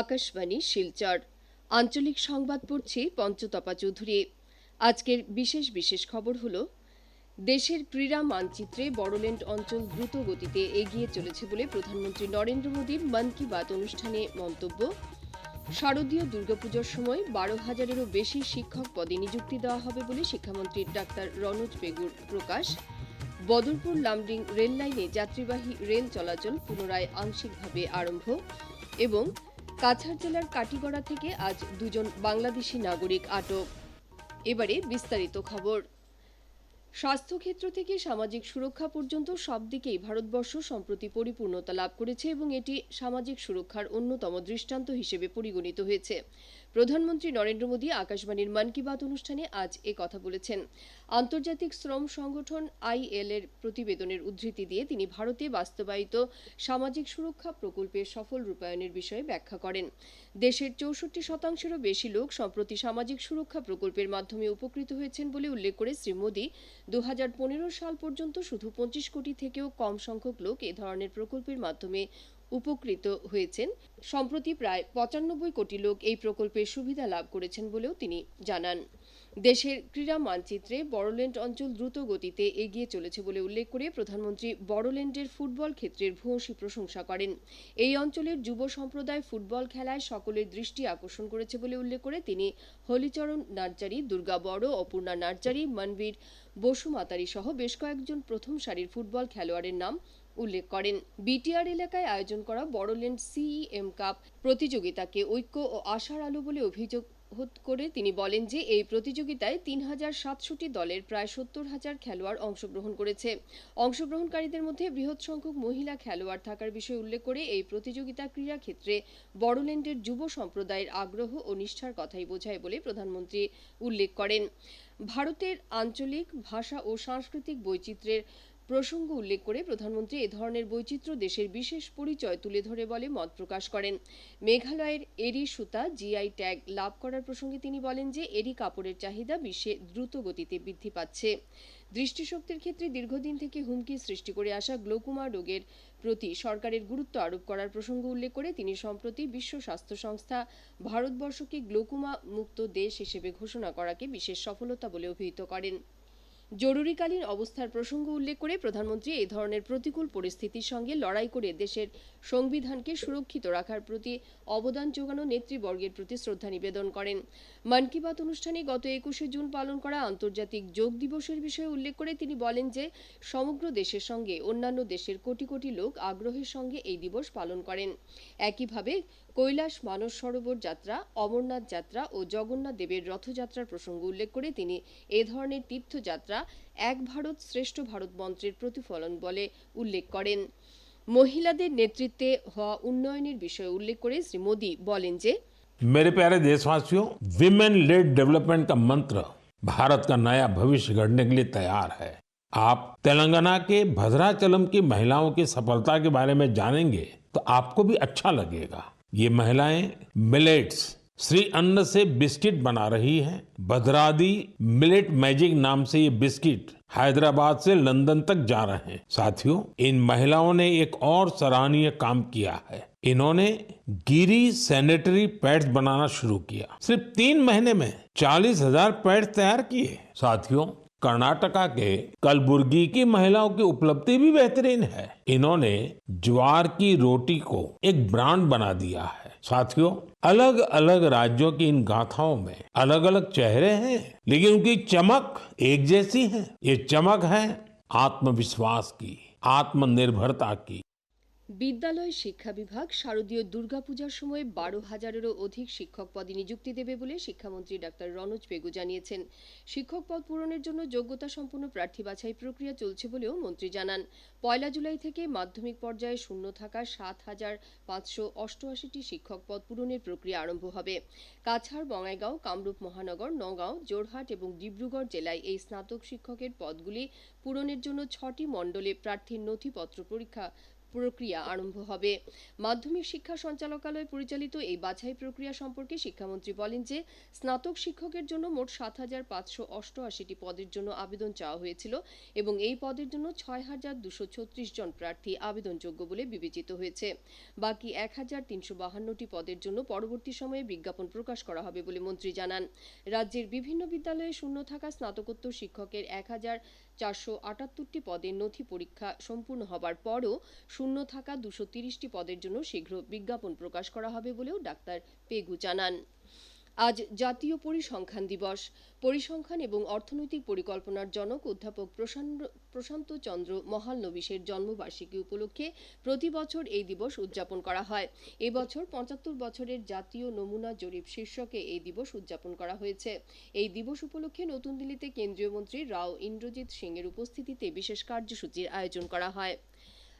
আকাশবাণী, শিলচর। আঞ্চলিক সংবাদ পড়ছি পঞ্চতপা চৌধুরী। আজকের বিশেষ বিশেষ খবর হল, দেশের ক্রীড়া মানচিত্রে বড়োল্যান্ড অঞ্চল দ্রুত গতিতে এগিয়ে চলেছে বলে প্রধানমন্ত্রী নরেন্দ্র মোদীর মন কি বাত অনুষ্ঠানে মন্তব্য। শারদীয় দুর্গাপুজোর সময় বারো হাজারেরও বেশি শিক্ষক পদে নিযুক্তি দেওয়া হবে বলে শিক্ষামন্ত্রী ডাক্তার রনোজ বেগুর প্রকাশ। বদরপুর লামডিং রেল লাইনে যাত্রীবাহী রেল চলাচল পুনরায় আংশিকভাবে আরম্ভ এবং কাছাড় জেলার কাটিগড়া থেকে আজ দুজন বাংলাদেশি নাগরিক আটক। এবারে বিস্তারিত খবর। স্বাস্থ্যক্ষেত্র থেকে সামাজিক সুরক্ষা পর্যন্ত সব দিকেই ভারতবর্ষ সম্প্রতি পরিপূর্ণতা লাভ করেছে এবং এটি সামাজিক সুরক্ষার অন্যতম দৃষ্টান্ত হিসেবে পরিগণিত হয়েছে। প্রধানমন্ত্রী নরেন্দ্র মোদী আকাশবাণীর মন কি বাত অনুষ্ঠানে আজ এ কথা বলেছেন। আন্তর্জাতিক শ্রম সংগঠন আইএল এর প্রতিবেদনের উদ্ধৃতি দিয়ে তিনি ভারতে বাস্তবায়িত সামাজিক সুরক্ষা প্রকল্পের সফল রূপায়ণের বিষয়ে ব্যাখ্যা করেন। দেশের চৌষট্টি শতাংশেরও বেশি লোক সম্প্রতি সামাজিক সুরক্ষা প্রকল্পের মাধ্যমে উপকৃত হয়েছেন বলে উল্লেখ করে শ্রী মোদী দু হাজার পনেরো সাল পর্যন্ত শুধু পঁচিশ কোটি থেকেও কম সংখ্যক লোক এ ধরনের প্রকল্পের মাধ্যমে উপকৃত হয়েছেন। সম্প্রতি প্রায় পঁচানব্বই কোটি লোক এই প্রকল্পের সুবিধা লাভ করেছেন বলেও তিনি জানান। দেশের ক্রীড়া মানচিত্রে বড়োল্যান্ড অঞ্চল দ্রুত গতিতে এগিয়ে চলেছে বলে উল্লেখ করে প্রধানমন্ত্রী বড়োল্যান্ডের ফুটবল ক্ষেত্রের ভূয়সী প্রশংসা করেন। এই অঞ্চলের যুব সম্প্রদায় ফুটবল খেলায় সকলের দৃষ্টি আকর্ষণ করেছে বলে উল্লেখ করে তিনি হলিচরণ নার্জারি, দুর্গা বড়, অপূর্ণা নার্জারি, মনবীর বসুমাতারি সহ বেশ কয়েকজন প্রথম সারির ফুটবল খেলোয়াড়ের নাম উল্লেখ করেন। বিটিআর এলাকায় আয়োজন করা বড়োল্যান্ড সিইএম কাপ প্রতিযোগিতাকে ঐক্য ও আশার আলো বলে অভিযোগ করে তিনি বলেন যে, এই প্রতিযোগিতায় তিন হাজার সাতশোটি দলের প্রায় সত্তর হাজার খেলোয়াড় অংশগ্রহণ করেছে। অংশগ্রহণকারীদের মধ্যে বৃহৎ সংখ্যক মহিলা খেলোয়াড় থাকার বিষয়ে উল্লেখ করে এই প্রতিযোগিতা ক্রীড়া ক্ষেত্রে বড়োল্যান্ডের যুব সম্প্রদায়ের আগ্রহ ও নিষ্ঠার কথাই বোঝায় বলে প্রধানমন্ত্রী উল্লেখ করেন। ভারতের আঞ্চলিক ভাষা ও সাংস্কৃতিক বৈচিত্র্যের প্রসঙ্গ উল্লেখ করে প্রধানমন্ত্রী এ ধরনের বৈচিত্র্য দেশের বিশেষ পরিচয় তুলে ধরে বলে মত প্রকাশ করেন। মেঘালয়ের এরি সুতা জিআই ট্যাগ লাভ করার প্রসঙ্গে তিনি বলেন যে এরি কাপড়ের চাহিদা বিশ্বে দ্রুত গতিতে বৃদ্ধি পাচ্ছে। দৃষ্টিশক্তির ক্ষেত্রে দীর্ঘদিন থেকে হুমকি সৃষ্টি করে আসা গ্লোকোমা রোগের প্রতি সরকারের গুরুত্ব আরোপ করার প্রসঙ্গ উল্লেখ করে তিনি সম্প্রতি বিশ্ব স্বাস্থ্য সংস্থা ভারতবর্ষকে গ্লোকোমা মুক্ত দেশ হিসেবে ঘোষণা করাকে বিশেষ সফলতা বলে অভিহিত করেন। জরুরিকালীন অবস্থার প্রসঙ্গ উল্লেখ করে প্রধানমন্ত্রী এই ধরনের প্রতিকূল পরিস্থিতির সঙ্গে লড়াই করে দেশের সংবিধানকে সুরক্ষিত রাখার প্রতি অবদান যোগানো নেতৃবর্গের প্রতি শ্রদ্ধা নিবেদন করেন। মন কি বাত অনুষ্ঠানে গত একুশে জুন পালন করা আন্তর্জাতিক যোগ দিবসের বিষয়ে উল্লেখ করে তিনি বলেন যে, সমগ্র দেশের সঙ্গে অন্যান্য দেশের কোটি কোটি লোক আগ্রহের সঙ্গে এই দিবস পালন করেন। একইভাবে কৈলাস মানস সরোবর যাত্রা অমরনাথ যাত্রা ও জগন্নাথ দেবের রথযাত্রার প্রসঙ্গ উল্লেখ করে তিনি এ ধরনের তীর্থযাত্রা এক ভারত শ্রেষ্ঠ ভারত মন্ত্রের প্রতিফলন বলে উল্লেখ করেন মহিলাদের নেতৃত্বে হওয়া উন্নয়নের বিষয়ে উল্লেখ করে শ্রী মোদী বলেন যে मेरे प्यारे देशवासियों विमेन लेड डेवलपमेंट का मंत्र भारत का नया भविष्य गढ़ने के लिए तैयार है आप तेलंगाना के भद्राचलम की महिलाओं की सफलता के बारे में जानेंगे तो आपको भी अच्छा लगेगा ये महिलाएँ मिलेट्स श्री अन्न से बिस्किट बना रही हैं। भद्रादी मिलेट मैजिक नाम से ये बिस्किट हैदराबाद से लंदन तक जा रहे हैं। साथियों, इन महिलाओं ने एक और सराहनीय काम किया है। इन्होंने गिरी सैनिटरी पैड्स बनाना शुरू किया। सिर्फ़ तीन महीने में चालीस हज़ार पैड्स तैयार किए। साथियों कर्नाटका के कलबुर्गी की महिलाओं की उपलब्धि भी बेहतरीन है। इन्होंने ज्वार की रोटी को एक ब्रांड बना दिया है। साथियों अलग अलग राज्यों की इन गाथाओं में अलग अलग चेहरे हैं, लेकिन उनकी चमक एक जैसी है। ये चमक है आत्मविश्वास की, आत्मनिर्भरता की। বিদ্যালয় শিক্ষা বিভাগ শারদীয় দুর্গাপূজার সময় বারো হাজারেরও অধিক শিক্ষক পদে নিযুক্তি দেবে বলে শিক্ষামন্ত্রী ডাক্তার রনোজ পেগু জানিয়েছেন। শিক্ষক পদ পূরণের জন্য যোগ্যতা সম্পন্ন প্রার্থী বাছাই প্রক্রিয়া চলছে বলেও মন্ত্রী জানান। পয়লা জুলাই থেকে মাধ্যমিক পর্যায়ে শূন্য থাকা সাত হাজার পাঁচশো অষ্টআশিটি শিক্ষক পদ পূরণের প্রক্রিয়া আরম্ভ হবে। কাছাড় বঙ্গাইগাঁও কামরূপ মহানগর, নগাঁও জোরহাট এবং ডিব্রুগড় জেলায় এই স্নাতক শিক্ষকের পদগুলি পূরণের জন্য ছটি মণ্ডলে প্রার্থীর নথিপত্র পরীক্ষা প্রক্রিয়া আরম্ভ হবে। মাধ্যমিক শিক্ষা সঞ্চালকালয় পরিচালিত এই বাছাই প্রক্রিয়া সম্পর্কে শিক্ষামন্ত্রী বলেন যে, স্নাতক শিক্ষকের জন্য মোট সাত হাজার পাঁচশো অষ্টআশিটি পদের জন্য আবেদন চাওয়া হয়েছিল এবং এই পদের জন্য ছয় হাজার দুশো ছত্রিশ জন প্রার্থী আবেদনযোগ্য বলে বিবেচিত হয়েছে। বাকি এক হাজার তিনশো বাহান্নটি পদের জন্য পরবর্তী সময়ে বিজ্ঞাপন প্রকাশ করা হবে বলে মন্ত্রী জানান। রাজ্যের বিভিন্ন বিদ্যালয়ে শূন্য থাকা স্নাতকোত্তর শিক্ষকের এক হাজার চারশো আটাত্তরটি পদের নথি পরীক্ষা সম্পূর্ণ হবার পরও শূন্য থাকা দুশো তিরিশটি পদের জন্য শীঘ্র বিজ্ঞাপন প্রকাশ করা হবে বলেও ডাক্তার পেগু জানান। আজ জাতীয় পরিসংখ্যান দিবস। পরিসংখ্যান এবং অর্থনৈতিক পরিকল্পনার জনক অধ্যাপক প্রশান্ত চন্দ্র মহালনবিশের জন্মবার্ষিকী উপলক্ষে প্রতি বছর এই দিবস উদযাপন করা হয়। এবছর পঁচাত্তর বছরের জাতীয় নমুনা জরিপ শীর্ষকে এই দিবস উদযাপন করা হয়েছে। এই দিবস উপলক্ষে নতুন দিল্লিতে কেন্দ্রীয় মন্ত্রী রাও ইন্দ্রজিৎ সিং এর উপস্থিতিতে বিশেষ কার্যসূচির আয়োজন করা হয়।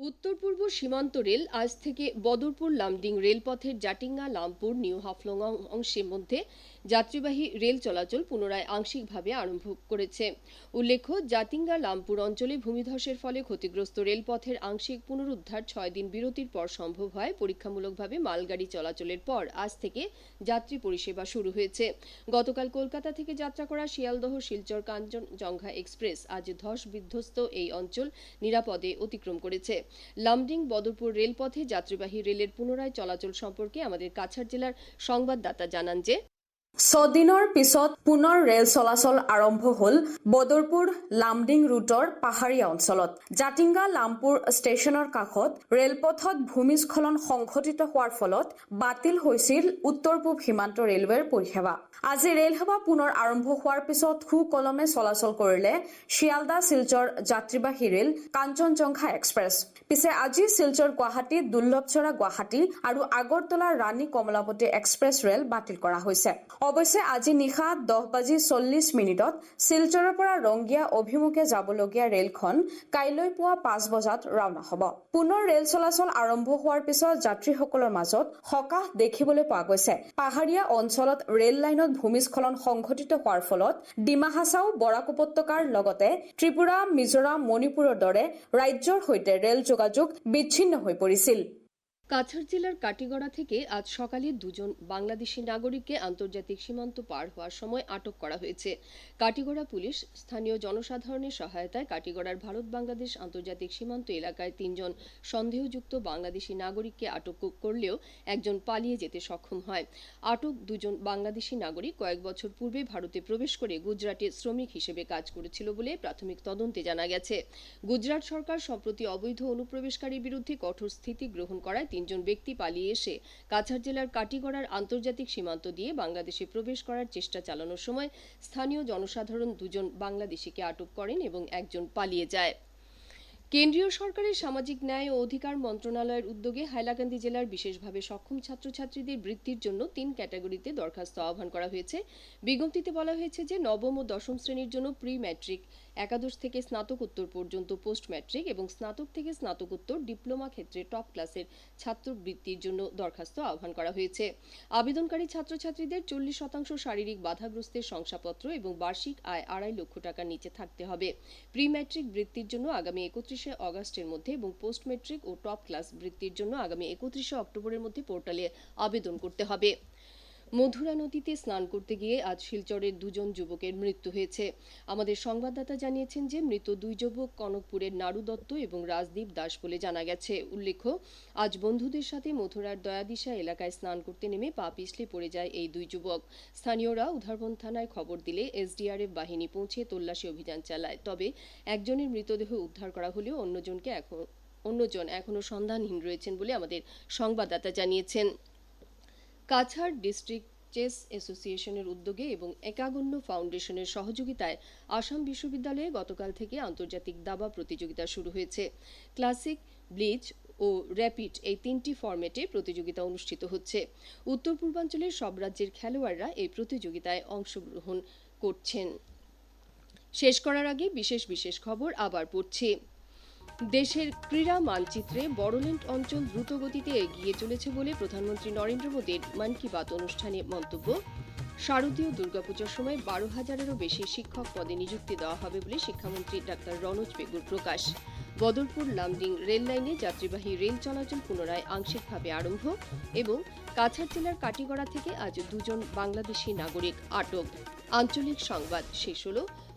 উত্তর পূর্ব সীমান্ত রেল আজ থেকে বদরপুর লামডিং রেলপথের জাটিঙ্গা, লামপুর, নিউ হাফলং অংশের মধ্যে যাত্রীবাহী রেল চলাচল পুনরায় আংশিকভাবে আরম্ভ করেছে। উল্লেখ্য, জাতিঙ্গা, লামপুর অঞ্চলে ভূমিধসের ফলে ক্ষতিগ্রস্ত রেলপথের আংশিক পুনরুদ্ধার ছয় দিন বিরতির পর সম্ভব হয়। পরীক্ষামূলকভাবে মালগাড়ি চলাচলের পর আজ থেকে যাত্রী পরিষেবা শুরু হয়েছে। গতকাল কলকাতা থেকে যাত্রা করা শিয়ালদহ, শিলচর, কাঞ্চনজঙ্ঘা এক্সপ্রেস আজ ধস বিধ্বস্ত এই অঞ্চল নিরাপদে অতিক্রম করেছে। লামডিং বদরপুর রেলপথে যাত্রীবাহী ৰেলের পুনরায় চলাচল সম্পর্কে আমাদের কাছাড় জেলার সংবাদদাতা জানান যে, ছদিনৰ পিছত পুনৰ ৰেল চলাচল আৰম্ভ হ'ল বদৰপুৰ লামডিং ৰুটৰ পাহাৰীয়া অঞ্চলত। জাতিংগা লামপুৰ ষ্টেচনৰ কাষত ৰেলপথত ভূমিস্খলন সংঘটিত হোৱাৰ ফলত বাতিল হৈছিল উত্তৰ পূব সীমান্ত ৰেলৱেৰ পৰিষেবা আজি ৰেলসেৱা পুনৰ আৰম্ভ হোৱাৰ পিছত সুকলমে চলাচল কৰিলে শিয়ালদা শিলচৰ যাত্ৰীবাহী ৰেল কাঞ্চনজংঘা এক্সপ্ৰেছ। পিছে আজি শিলচৰ গুৱাহাটী, দুৰ্লভচৰা গুৱাহাটী আৰু আগৰতলা ৰাণী কমলাপতি এক্সপ্ৰেছ ৰেল বাতিল কৰা হৈছে। অৱশ্যে, আজি নিশা দহ বাজি চল্লিছ মিনিটত শিলচৰৰ পৰা ৰংগীয়া অভিমুখে যাবলগীয়া ৰেলখন কাইলৈ পুৱা পাঁচ বজাত ৰাওনা হ'ব। পুনৰ ৰেল চলাচল আৰম্ভ হোৱাৰ পিছত যাত্ৰীসকলৰ মাজত সকাহ দেখিবলৈ পোৱা গৈছে। পাহাৰীয়া অঞ্চলত ৰেল লাইনত ভূমিস্খলন সংঘটিত হোৱাৰ ফলত ডিমা হাছাও বৰাক উপত্যকাৰ লগতে ত্ৰিপুৰা, মিজোৰাম, মণিপুৰৰ দৰে ৰাজ্যৰ সৈতে ৰেল যোগাযোগ বিচ্ছিন্ন হৈ পৰিছিল কাছাড় জেলার কাটিগড়া থেকে আজ সকালে দুজন বাংলাদেশি নাগরিককে আন্তর্জাতিক সীমান্ত পার হওয়ার সময় আটক করা হয়েছে। কাটিগড়া পুলিশ স্থানীয় জনসাধারণের সহায়তায় কাটিগড়ার ভারত বাংলাদেশ আন্তর্জাতিক সীমান্ত এলাকায় তিনজন সন্দেহযুক্ত বাংলাদেশি নাগরিককে আটক করলেও একজন পালিয়ে যেতে সক্ষম হয়। আটক দুজন বাংলাদেশি নাগরিক কয়েক বছর পূর্বে ভারতে প্রবেশ করে গুজরাটে শ্রমিক হিসেবে কাজ করেছিল বলে প্রাথমিক তদন্তে জানা গেছে। গুজরাট সরকার সম্প্রতি অবৈধ অনুপ্রবেশকারীর বিরুদ্ধে কঠোর স্থিতি গ্রহণ করায় তিনজন ব্যক্তি পালিয়ে এসে কাছাড় জেলার কাটিগড়ার আন্তর্জাতিক সীমান্ত দিয়ে বাংলাদেশে প্রবেশ করার চেষ্টা চালানোর সময় স্থানীয় জনসাধারণ দুজন বাংলাদেশিকে আটক করেন এবং একজন পালিয়ে যায়। কেন্দ্রীয় সরকারের সামাজিক ন্যায় ও অধিকার মন্ত্রণালয়ের উদ্যোগে হাইলাকান্দি জেলার বিশেষভাবে সক্ষম ছাত্রছাত্রীদের বৃত্তির জন্য তিন ক্যাটাগরিতে দরখাস্ত আহ্বান করা হয়েছে। বিজ্ঞপ্তিতে বলা হয়েছে যে নবম ও দশম শ্রেণির জন্য প্রি ম্যাট্রিক একাদশ থেকে স্নাতকোত্তর পর্যন্ত পোস্ট ম্যাট্রিক এবং স্নাতক থেকে স্নাতকোত্তর ডিপ্লোমা ক্ষেত্রে টপ ক্লাসের ছাত্রবৃত্তির জন্য দরখাস্ত আহ্বান করা হয়েছে। আবেদনকারী ছাত্রছাত্রীদের চল্লিশ শতাংশ শারীরিক বাধাগ্রস্তের শংসাপত্র এবং বার্ষিক আয় আড়াই লক্ষ টাকার নিচে থাকতে হবে। প্রি ম্যাট্রিক বৃত্তির জন্য আগামী একত্রিশে অগস্টের মধ্যে এবং পোস্ট ম্যাট্রিক ও টপ ক্লাস বৃত্তির জন্য আগামী একত্রিশে অক্টোবরের মধ্যে পোর্টালে আবেদন করতে হবে। মধুরা নদীতে স্নান করতে গিয়ে আজ শিলচরের দুজন যুবকের মৃত্যু হয়েছে। আমাদের সংবাদদাতা জানিয়েছেন যে মৃত দুই যুবক কনকপুরের নাড়ু দত্ত এবং রাজদীপ দাস বলে জানা গেছে। উল্লেখ্য, আজ বন্ধুদের সাথে মথুরার দয়াদিশা এলাকায় স্নান করতে নেমে পা পিছলে পড়ে যায় এই দুই যুবক। স্থানীয়রা উধারবন থানায় খবর দিলে এসডিআরএফ বাহিনী পৌঁছে তল্লাশি অভিযান চালায়। তবে একজনের মৃতদেহ উদ্ধার করা হলেও অন্যজনকে এখন, অন্যজন এখনও সন্ধানহীন রয়েছেন বলে আমাদের সংবাদদাতা জানিয়েছেন। কাছাড় ডিস্ট্রিক্ট চেস অ্যাসোসিয়েশনের উদ্যোগে এবং একাগণ্য ফাউন্ডেশনের সহযোগিতায় আসাম বিশ্ববিদ্যালয়ে গতকাল থেকে আন্তর্জাতিক দাবা প্রতিযোগিতা শুরু হয়েছে। ক্লাসিক, ব্লিচ ও র্যাপিড এই তিনটি ফরম্যাটে প্রতিযোগিতা অনুষ্ঠিত হচ্ছে। উত্তর পূর্বাঞ্চলের সব রাজ্যের খেলোয়াড়রা এই প্রতিযোগিতায় অংশগ্রহণ করছেন। শেষ করার আগে বিশেষ বিশেষ খবর আবার পড়ছি। দেশের ক্রীড়া মানচিত্রে বড়োল্যান্ড অঞ্চল দ্রুতগতিতে এগিয়ে চলেছে বলে প্রধানমন্ত্রী নরেন্দ্র মোদীর মন কি বাত অনুষ্ঠানে মন্তব্য। শারদীয় দুর্গাপুজোর সময় বারো হাজারেরও বেশি শিক্ষক পদে নিযুক্তি দেওয়া হবে বলে শিক্ষামন্ত্রী ডাক্তার রনোজ বেগুর প্রকাশ। বদরপুর লামডিং রেল লাইনে যাত্রীবাহী রেল চলাচল পুনরায় আংশিকভাবে আরম্ভ এবং কাছাড় জেলার কাটিগড়া থেকে আজ দুজন বাংলাদেশি নাগরিক আটক। আঞ্চলিক সংবাদ শেষ হল।